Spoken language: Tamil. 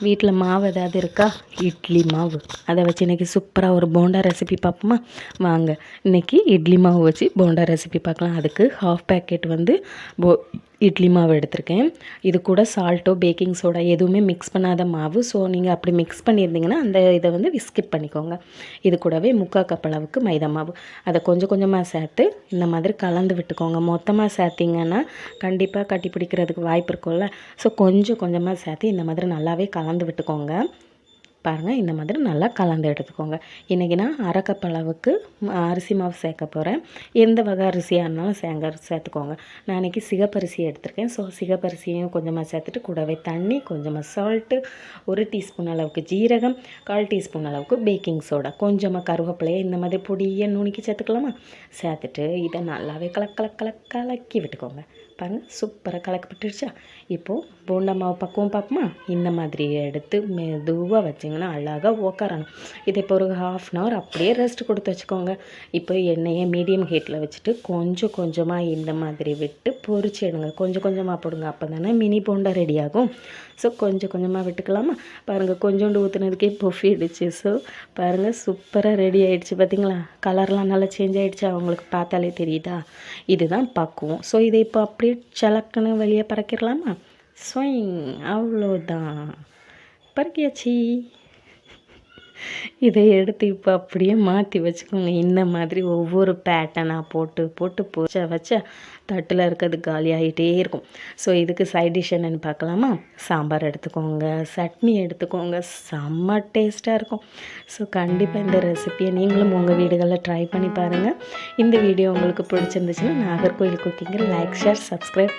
வீட்டில் மாவு ஏதாவது இருக்கா? இட்லி மாவு. அதை வச்சு இன்றைக்கி சூப்பராக ஒரு போண்டா ரெசிபி பார்ப்போமா? வாங்க. இன்றைக்கி இட்லி மாவு வச்சு போண்டா ரெசிபி பார்க்கலாம். அதுக்கு ஹாஃப் பேக்கெட் வந்து போ இட்லி மாவு எடுத்திருக்கேன். இது கூட சால்ட்டோ பேக்கிங் சோடா எதுவுமே மிக்ஸ் பண்ணாத மாவு. ஸோ நீங்கள் அப்படி மிக்ஸ் பண்ணியிருந்தீங்கன்னா அந்த இதை வந்து ஸ்கிப் பண்ணிக்கோங்க. இது கூடவே முக்கால் கப் அளவுக்கு மைதா மாவு. அதை கொஞ்சம் கொஞ்சமாக சேர்த்து இந்த மாதிரி கலந்து விட்டுக்கோங்க. மொத்தமாக சேர்த்திங்கன்னா கண்டிப்பாக கட்டி பிடிக்கிறதுக்கு வாய்ப்பு இருக்கும்ல. ஸோ கொஞ்சம் கொஞ்சமாக சேர்த்து இந்த மாதிரி நல்லாவே கலந்து விட்டுக்கோங்க. பாருங்கள் இந்த மாதிரி நல்லா கலந்து எடுத்துக்கோங்க. இன்றைக்கி நான் அரை கப் அளவுக்கு அரிசி மாவு சேர்க்க போகிறேன் எந்த வகை அரிசியாக இருந்தாலும் சேங்க சேர்த்துக்கோங்க. நான் இன்றைக்கி சிகப்பரிசி எடுத்திருக்கேன். ஸோ சிகப்பரிசியும் கொஞ்சமாக சேர்த்துட்டு கூடவே தண்ணி கொஞ்சமாக சால்ட்டு ஒரு டீஸ்பூன் அளவுக்கு ஜீரகம் கால் டீஸ்பூன் அளவுக்கு பேக்கிங் சோடா கொஞ்சமாக கருவேப்பிலையை இந்த மாதிரி பொடியை நுணுக்கி சேர்த்துக்கலாமா? சேர்த்துட்டு இதை நல்லாவே கலக் கலக் கலக் கலக்கி விட்டுக்கோங்க. பாருங்கள் சூப்பராக கலக்கப்பட்டுடுச்சா இப்போது போண்டா மாவு பக்குவம் பார்ப்போமா? இந்த மாதிரி எடுத்து மெதுவாக வச்சிங்கன்னா அழகாக உக்காரணும். இதை இப்போ ஒரு ஹாஃப் அன் ஹவர் அப்படியே ரெஸ்ட் கொடுத்து வச்சுக்கோங்க. இப்போ எண்ணெயை மீடியம் ஹீட்டில் வச்சுட்டு கொஞ்சம் கொஞ்சமாக இந்த மாதிரி விட்டு பொரிச்சு எடுங்க. கொஞ்சம் கொஞ்சமாக போடுங்க. அப்போ தானே மினி போண்டா ரெடி ஆகும். ஸோ கொஞ்சம் கொஞ்சமாக விட்டுக்கலாமா? பாருங்கள் கொஞ்சோண்டு ஊற்றுனதுக்கே பொஃபிடுச்சு ஸோ பாருங்கள் சூப்பராக ரெடி ஆகிடுச்சு பார்த்தீங்களா கலர்லாம் நல்லா சேஞ்ச் ஆகிடுச்சு அவங்களுக்கு பார்த்தாலே தெரியுதா? இதுதான் பக்குவம். ஸோ இதை இப்போ அப்படியே சலக்குன்னு வெளியே பறக்கிடலாமா ஸ்வைங் அவ்வளோதான் பறக்கியாச்சு. இதை எடுத்து இப்போ அப்படியே மாற்றி வச்சுக்கோங்க. இந்த மாதிரி ஒவ்வொரு பேட்டனாக போட்டு போட்டு போச்ச வச்சா தட்டில் இருக்கிறது காலியாகிட்டே இருக்கும். ஸோ இதுக்கு சைட் டிஷ் என்னென்னு பார்க்கலாமா? சாம்பார் எடுத்துக்கோங்க. சட்னி எடுத்துக்கோங்க. செம்ம டேஸ்ட்டாக இருக்கும். ஸோ கண்டிப்பாக இந்த ரெசிபியை நீங்களும் உங்கள் வீடுகளில் ட்ரை பண்ணி பாருங்கள் இந்த வீடியோ உங்களுக்கு பிடிச்சிருந்துச்சுன்னா நாகர்கோயில் குக்கிங்கில் லைக் ஷேர் சப்ஸ்கிரைப்